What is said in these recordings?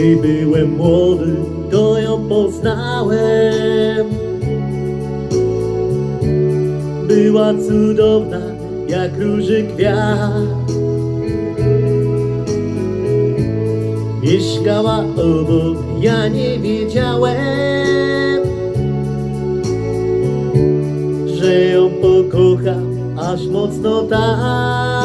Gdy byłem młody, to ją poznałem. Była cudowna, jak róży kwiat. Mieszkała obok, ja nie wiedziałem, że ją pokocham aż mocno tak.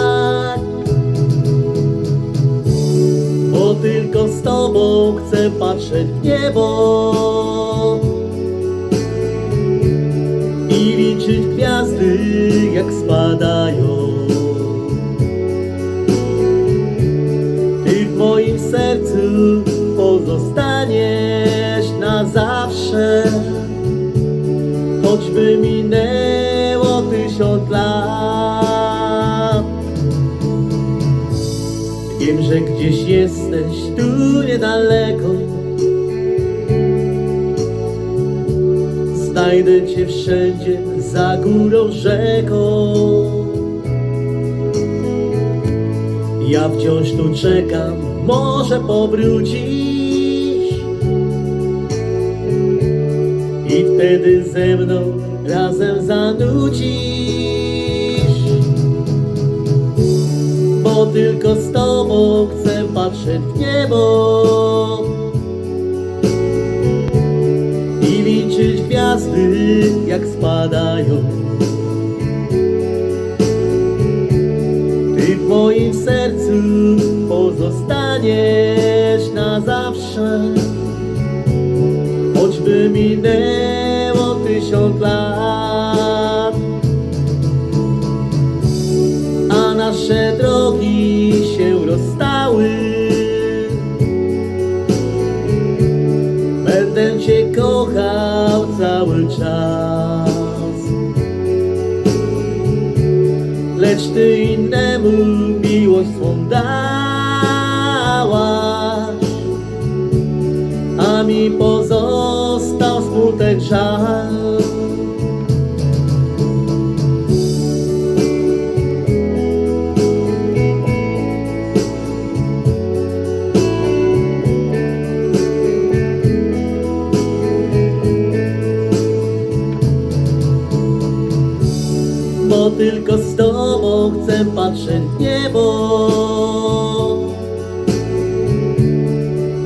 Tylko z tobą chcę patrzeć w niebo i liczyć gwiazdy, jak spadają. Ty w moim sercu pozostaniesz na zawsze, choćby minęło że gdzieś jesteś tu niedaleko. Znajdę cię wszędzie za górą rzeką. Ja wciąż tu czekam, może powrócisz i wtedy ze mną razem zanucisz. Tylko z tobą chcę patrzeć w niebo i liczyć gwiazdy, jak spadają. Ty w moim sercu pozostaniesz na zawsze, choćby minęło tysiąc lat. Nasze drogi się rozstały. Będę Cię kochał cały czas. Lecz Ty innemu miłość swą dałaś, a mi pozostał smutek żal. Bo tylko z Tobą chcę patrzeć w niebo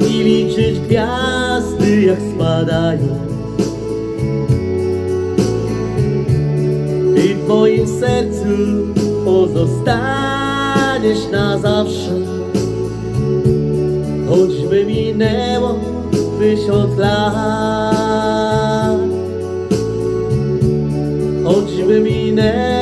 I liczyć gwiazdy jak spadają. Ty w moim sercu pozostaniesz na zawsze. Choćby minęło tysiąc lat. Choćby minęło